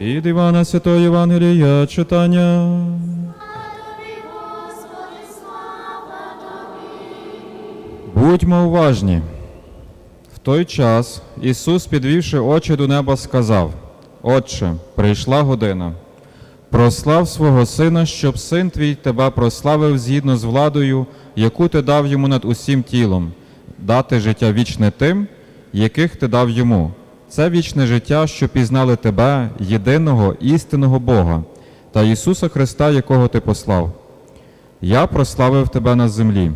Від Івана Святого Євангелія читання. Будьмо уважні. В той час Ісус, підвівши очі до неба, сказав: Отче, прийшла година. Прослав свого сина, щоб син твій тебе прославив згідно з владою, яку ти дав йому над усім тілом, дати життя вічне тим, яких ти дав йому. Це вічне життя, що пізнали тебе, єдиного істинного Бога, та Ісуса Христа, якого ти послав. Я прославив тебе на землі.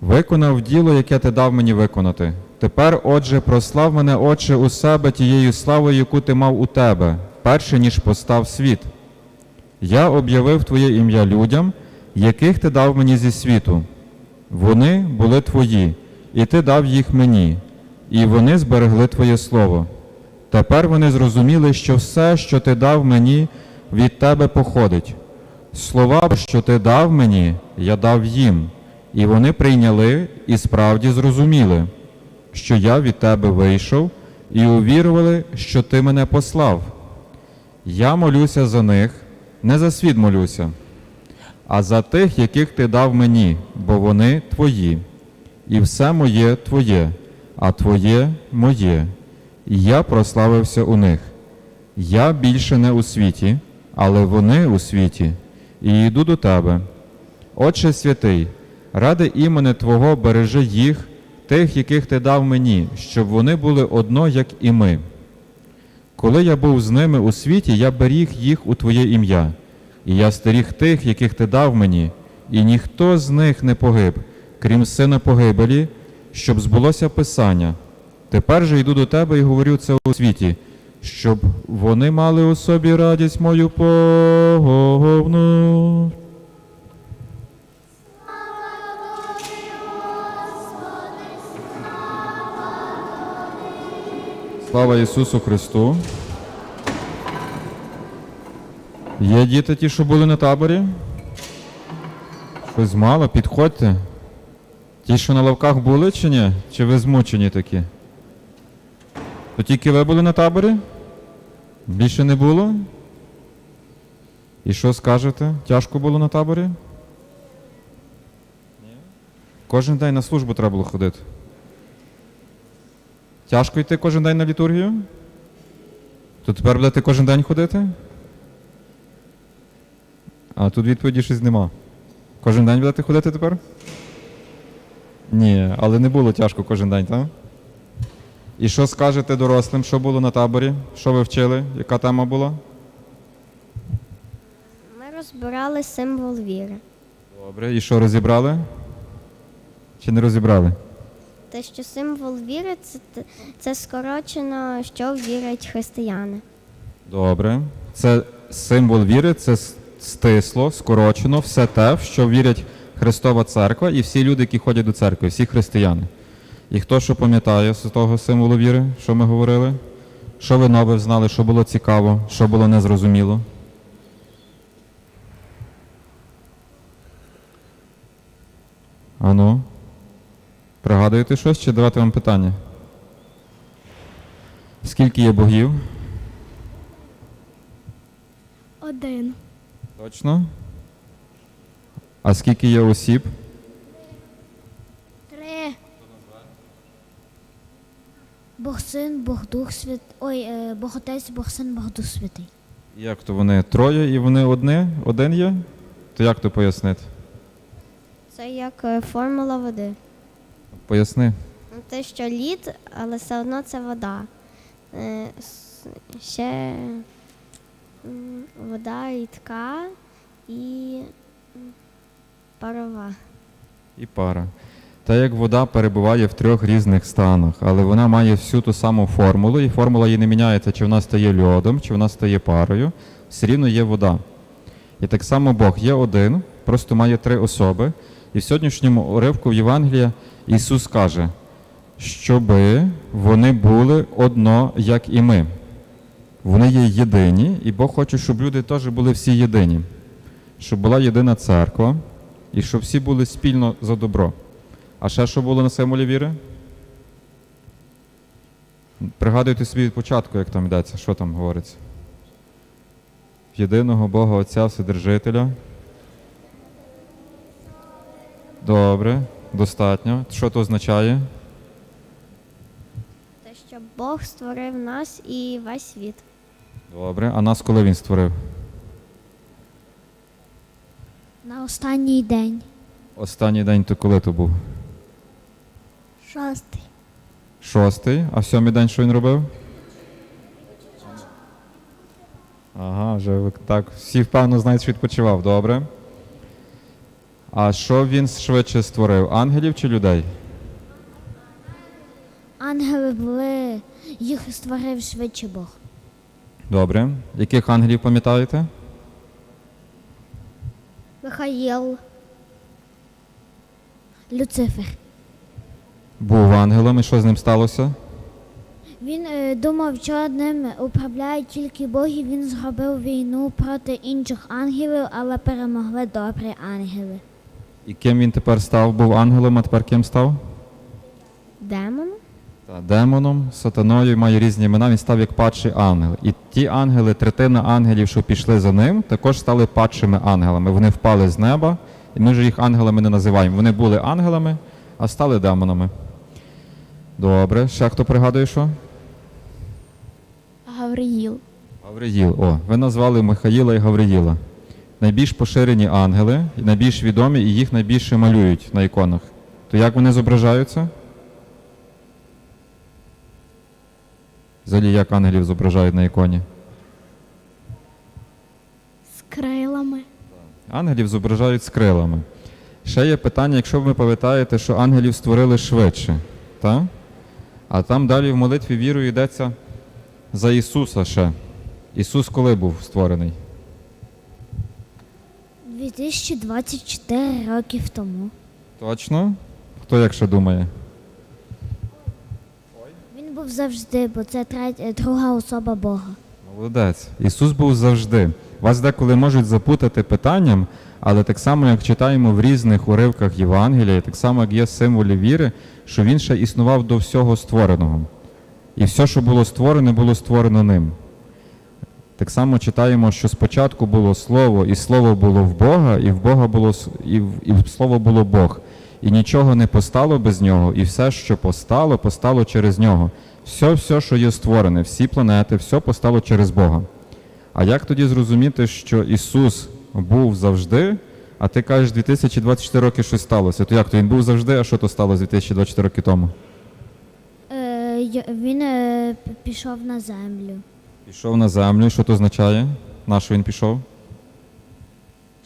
Виконав діло, яке ти дав мені виконати. Тепер, отже, прослав мене, Отче, у себе тією славою, яку ти мав у тебе, перше ніж постав світ. Я об'явив Твоє ім'я людям, яких ти дав мені зі світу. Вони були твої, і ти дав їх мені, і вони зберегли Твоє слово. Тепер вони зрозуміли, що все, що ти дав мені, від тебе походить. Слова, що ти дав мені, я дав їм, і вони прийняли і справді зрозуміли, що я від тебе вийшов, і увірували, що ти мене послав. Я молюся за них, не за світ молюся, а за тих, яких ти дав мені, бо вони твої, і все моє твоє, а твоє моє, і я прославився у них. Я більше не у світі, але вони у світі, і йду до тебе. Отче святий, ради імени Твого бережи їх, тих, яких ти дав мені, щоб вони були одно, як і ми. Коли я був з ними у світі, я беріг їх у Твоє ім'я, і я стеріг тих, яких ти дав мені, і ніхто з них не погиб, крім сина погибелі, щоб збулося Писання. Тепер же йду до тебе і говорю це у світі, щоб вони мали у собі радість мою повну. Слава Ісусу Христу. Є діти ті, що були на таборі? Щось мало, підходьте. Ті, що на лавках були чи ні? Чи ви змучені такі? То тільки ви були на таборі? Більше не було? І що скажете? Тяжко було на таборі? Ні. Кожен день на службу треба було ходити. Тяжко йти кожен день на літургію? То тепер будете кожен день ходити? А тут відповіді щось нема. Кожен день будете ходити тепер? Ні, але не було тяжко кожен день, так? І що скажете дорослим, що було на таборі? Що ви вчили? Яка тема була? Ми розбирали символ віри. Добре. І що розібрали? Чи не розібрали? Те, що символ віри це, це скорочено, що вірять християни. Добре. Це символ віри, це стисло, скорочено, все те, в що вірять Христова Церква і всі люди, які ходять до церкви, всі християни. І хто що пам'ятає з того символу віри, що ми говорили? Що ви нове знали, що було цікаво, що було незрозуміло? Ану, пригадуєте щось чи давати вам питання? Скільки є богів? Один. Точно? А скільки є осіб? Три. Бог син, Бог Дух Свят. Ой, е, Бог Отець, Бог син, Бог Дух Святий. Як то вони троє і вони одне? Один є? То як то пояснити? Це як е, формула води. Поясни. Ну, Те, що лід, але все одно це вода. Е, Ще вода рідка і парова. І пара. Та як вода перебуває в трьох різних станах, але вона має всю ту саму формулу, і формула її не міняється, чи вона стає льодом, чи вона стає парою, все рівно є вода. І так само Бог є один, просто має три особи. І в сьогоднішньому уривку в Євангелія Ісус каже, щоби вони були одно, як і ми. Вони є єдині, і Бог хоче, щоб люди теж були всі єдині, щоб була єдина церква, і щоб всі були спільно за добро. А ще що було на символі віри? Пригадуйте собі від початку, як там йдеться, що там говориться. В єдиного Бога Отця Вседержителя. Добре, достатньо. Що це означає? Те, що Бог створив нас і весь світ. Добре. А нас коли він створив? На останній день. Останній день то коли то був? Шостий. Шостий. А сьомий день що він робив? Ага, вже так. Всі впевнено знають, що відпочивав. Добре. А що він швидше створив? Ангелів чи людей? Ангели були, їх створив швидше Бог. Добре. Яких ангелів пам'ятаєте? Михаїл, Люцифер. Був ангелом, і що з ним сталося? Він е, думав, що ним управляє тільки Бог, і він зробив війну проти інших ангелів, але перемогли добрі ангели. І ким він тепер став? Був ангелом, а тепер ким став? демон, Та, демоном, сатаною має різні імена, він став як падший ангел. І ті ангели, третина ангелів, що пішли за ним, також стали падшими ангелами. Вони впали з неба, і ми вже їх ангелами не називаємо. Вони були ангелами, а стали демонами. Добре, ще хто пригадує, що? Гавриїл, Гавриїл. О, ви назвали Михаїла і Гавриїла. Найбільш поширені ангели, найбільш відомі, і їх найбільше малюють на іконах. То як вони зображаються? Взагалі, як ангелів зображають на іконі? з крилами, Ангелів зображають з крилами. Ще є питання, якщо ви пам'ятаєте, що ангелів створили швидше. Так? А там далі в молитві вірою йдеться за Ісуса ще. Ісус коли був створений? 2024 років тому. Точно? Хто як ще думає? Завжди, бо це третя, друга особа Бога. Молодець. Ісус був завжди. Вас деколи можуть запутати питанням, але так само, як читаємо в різних уривках Євангелія, так само, як є символі віри, що Він ще існував до всього створеного. І все, що було створене, було створено ним. Так само читаємо, що спочатку було Слово, і Слово було в Бога, і в Бога було і, і Слово було Бог. І нічого не постало без нього, і все, що постало, постало через нього. Все, все, що є створене, всі планети, все постало через Бога. А як тоді зрозуміти, що Ісус був завжди, а ти кажеш, 2024 роки щось сталося? То як то він був завжди, а що то сталося 2024 роки тому? Е, він е, пішов на землю. Пішов на землю, що то означає? На що він пішов?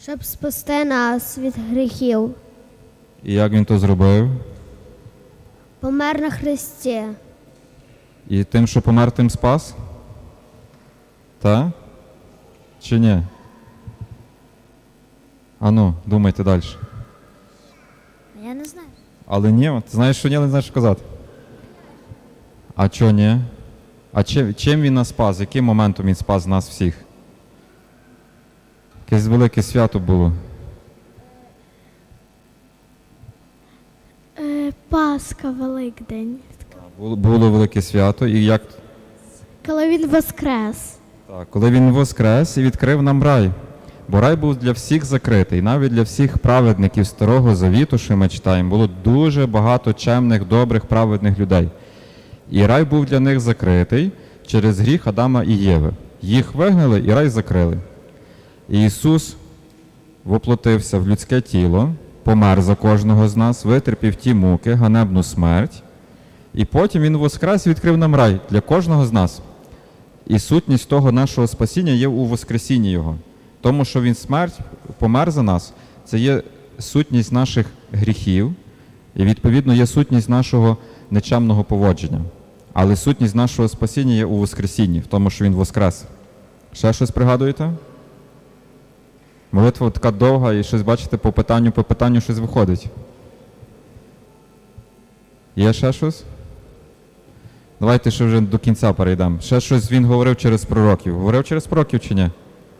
щоб спасти нас від гріхів. І як він то зробив? Помер на Христі. І тим, що помер, тим спас? Та? Чи ні? Ану, думайте далі. Я не знаю. Але ні, ти знаєш, що ні, але не знаєш, що казати. А чого ні? А чим, чим він нас спас? Яким моментом він спас нас всіх? Якесь велике свято було. Е, Пасха, Великдень. Було, велике свято, і як Коли він воскрес. Так, коли він воскрес і відкрив нам рай. Бо рай був для всіх закритий, навіть для всіх праведників Старого Завіту, що ми читаємо, було дуже багато чемних, добрих, праведних людей. І рай був для них закритий через гріх Адама і Єви. Їх вигнали і рай закрили. І Ісус воплотився в людське тіло, помер за кожного з нас, витерпів ті муки, ганебну смерть. І потім Він воскрес і відкрив нам рай для кожного з нас. І сутність того нашого спасіння є у Воскресінні Його. Тому, що Він смерть помер за нас, це є сутність наших гріхів, і відповідно є сутність нашого нечемного поводження. Але сутність нашого спасіння є у Воскресінні, в тому, що Він воскрес. Ще щось пригадуєте? Молитва така довга, і щось бачите, по питанню по питанню щось виходить. Є ще щось? Давайте ще вже до кінця перейдемо. Ще щось він говорив через пророків. Говорив через пророків чи ні?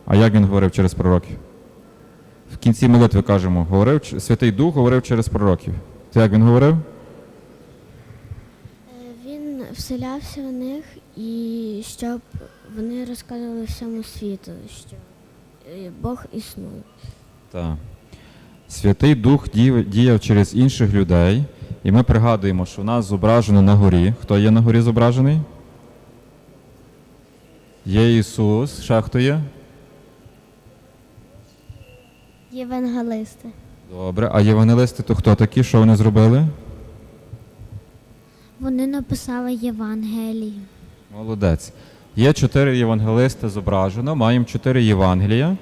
А як він говорив через пророків? В кінці молитви кажемо, говорив Святий Дух говорив через пророків. То як він говорив? Е, Він вселявся в них і щоб вони розказували всьому світу, що е, Бог існує. Так. Святий Дух діяв через інших людей, і ми пригадуємо, що в нас зображено на горі. Хто є на горі зображений? Є Ісус. Ще хто є? Євангелисти. Добре. А євангелисти то хто такі? Що вони зробили? Вони написали Євангелію. Молодець. Є чотири євангелисти зображено, маємо чотири Євангелія.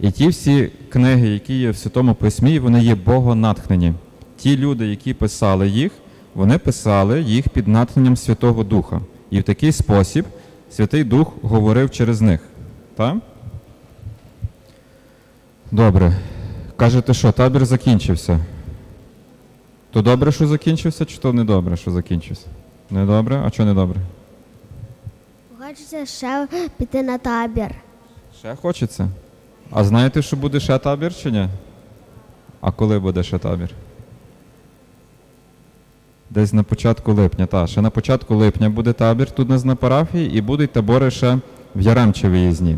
І ті всі книги, які є в Святому Письмі, вони є богонатхнені. Ті люди, які писали їх, вони писали їх під натхненням Святого Духа. І в такий спосіб Святий Дух говорив через них. Так? Добре. Кажете, що табір закінчився. То добре, що закінчився, чи то не добре, що закінчився? Не добре? А чого не добре? Хочеться ще піти на табір. Ще хочеться? А знаєте, що буде ще табір чи ні? А коли буде ще табір? Десь на початку липня. Та, ще на початку липня буде табір тут у нас на парафії і будуть табори ще в Яремче виїзні.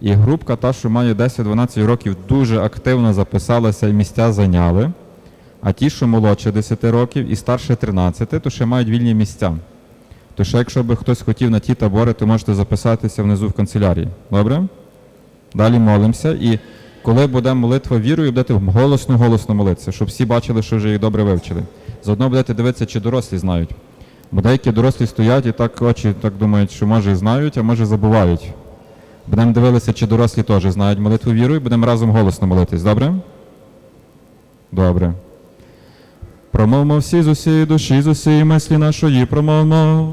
І групка, та, що має 10-12 років, дуже активно записалася і місця зайняли. А ті, що молодше 10 років і старше 13, то ще мають вільні місця. То ще якщо би хтось хотів на ті табори, то можете записатися внизу в канцелярії. Добре? Далі молимося. І коли буде молитва вірою, будете голосно-голосно молитися, щоб всі бачили, що вже їх добре вивчили. Заодно будете дивитися, чи дорослі знають. Бо деякі дорослі стоять і так очі так думають, що може і знають, а може забувають. Будемо дивитися, чи дорослі теж знають молитву віру, і будемо разом голосно молитись, добре? Добре. Промовмо всі з усієї душі, з усієї мислі нашої, промовмо.